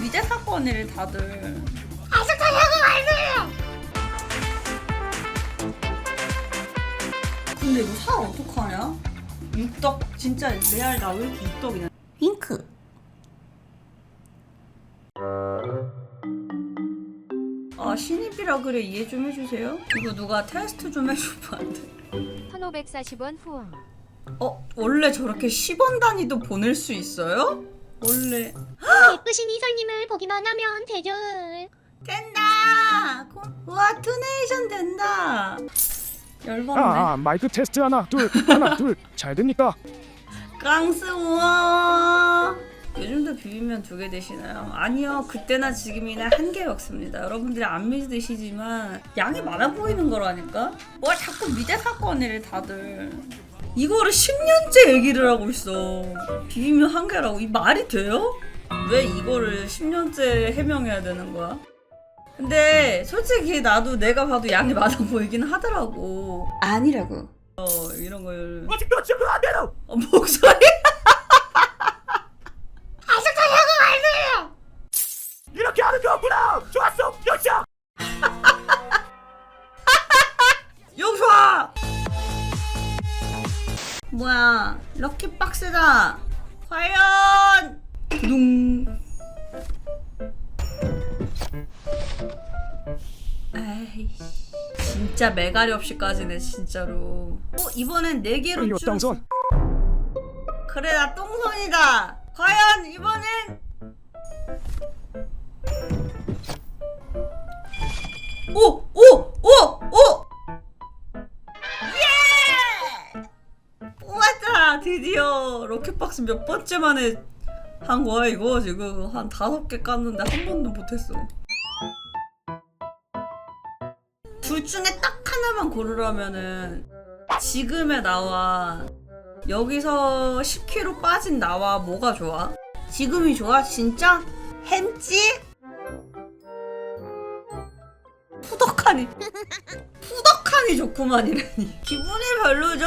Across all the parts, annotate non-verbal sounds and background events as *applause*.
미제 사건이래 다들. 아직 가려고 말이에요. 근데 이거 살 어떡하냐? 육덕 진짜 레알 나 왜 이렇게 육덕이냐? 윙크. 아 신입이라 그래 이해 좀 해주세요. 이거 누가 테스트 좀 해주면 안 돼? 1540원 후원. 어 원래 저렇게 10원 단위도 보낼 수 있어요? 원래 예쁘신 이설님을 보기만 하면 되죠. 된다. 고- 와 투네이션 된다. 열받네. 아, 아 마이크 테스트 하나 둘 하나 *laughs* 둘 잘 됩니까? 깡스 우와 요즘도 비빔면 두 개 드시나요? 아니요 그때나 지금이나 한 개 먹습니다 여러분들이 안 믿으시지만 양이 많아 보이는 거라니까 와 자꾸 미대 사건이래 다들 이거를 10년째 얘기를 하고 있어 비빔면 한 개라고 이 말이 돼요? 왜 이거를 10년째 해명해야 되는 거야? 근데 솔직히 나도 내가 봐도 양이 많아 보이긴 하더라고 아니라고 어 이런 걸 아직도 지금 안 돼요. 어, 목소리 아직 가려고 말이에요. 이렇게 하는 거구나. 좋았어. 여자. *laughs* 용서 뭐야 럭키 박스다 과연 둥 에이씨 진짜 매가리 없이까지네 진짜로 어 이번엔 네 개로 줄었어 땅선. 그래 나 똥손이다 과연 이번엔 오! 오! 오! 오! 예! 뽑았다 드디어 로켓박스 몇 번째 만에 한 거야 이거 지금 한 다섯 개 깠는데 한 번도 못했어 둘 중에 딱 하나만 고르라면은 지금의 나와 여기서 10kg 빠진 나와 뭐가 좋아? 지금이 좋아? 진짜? 햄찌? 푸덕하니 *laughs* 푸덕하니 좋구만 이러니 기분이 별로죠?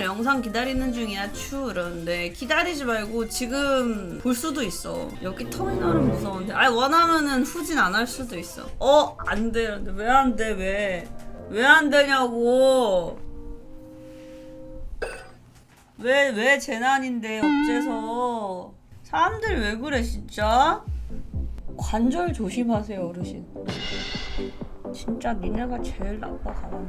터미널 영상 기다리는 중이야 추 이러는데. 기다리지 말고 지금 볼 수도 있어. 여기 터미널은 무서운데. 아니 원하면은 후진 안 할 수도 있어. 어? 안돼. 이러는데 왜 안 돼 왜? 왜 안 되냐고. 왜 왜 재난인데 어째서? 사람들 왜 그래 진짜? 관절 조심하세요 어르신. 진짜 니네가 제일 나빠 가만히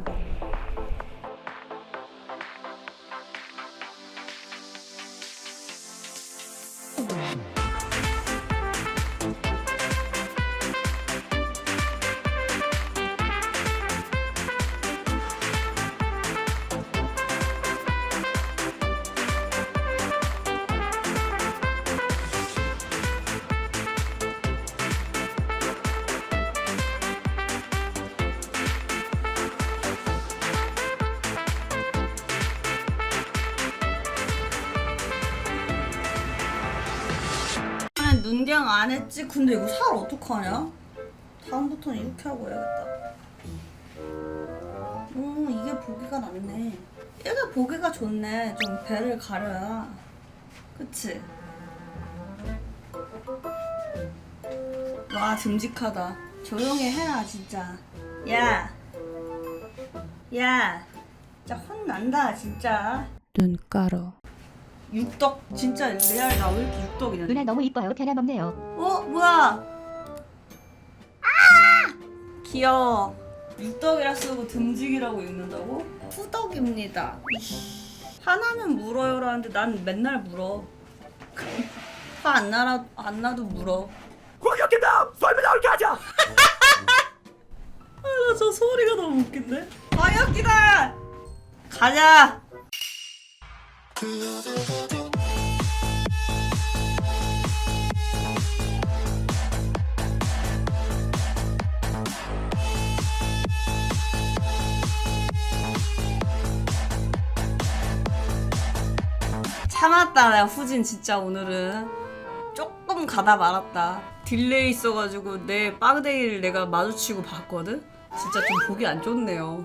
눈경 안 했지? 근데 이거 살 어떡하냐? 다음부터는 이렇게 하고 해야겠다. 음 이게 보기가 낫네. 이게 보기가 좋네. 좀 배를 가려야. 그치? 와 듬직하다. 조용히 해라 진짜. 야! 야, 진짜 혼난다 진짜. 눈가루. 육덕 진짜 레알 나 왜 이렇게 육덕이냐 누나 너무 이뻐요. 변함없네요. 어 뭐야? 아! 귀여워. 육덕이라 쓰고 듬직이라고 읽는다고? 후덕입니다. 화나면 물어요라는데 난 맨날 물어. 화안 나라 안 나도 물어. 공격된다. 썰면 나올 가자. 아, 저 소리가 너무 웃긴데? 광역기다! 가자! 참았다, 내가 후진 진짜 오늘은. 조금 가다 말았다. 딜레이 있어가지고 내 빵데이를 내가 마주치고 봤거든? 진짜 좀 보기 안 좋네요.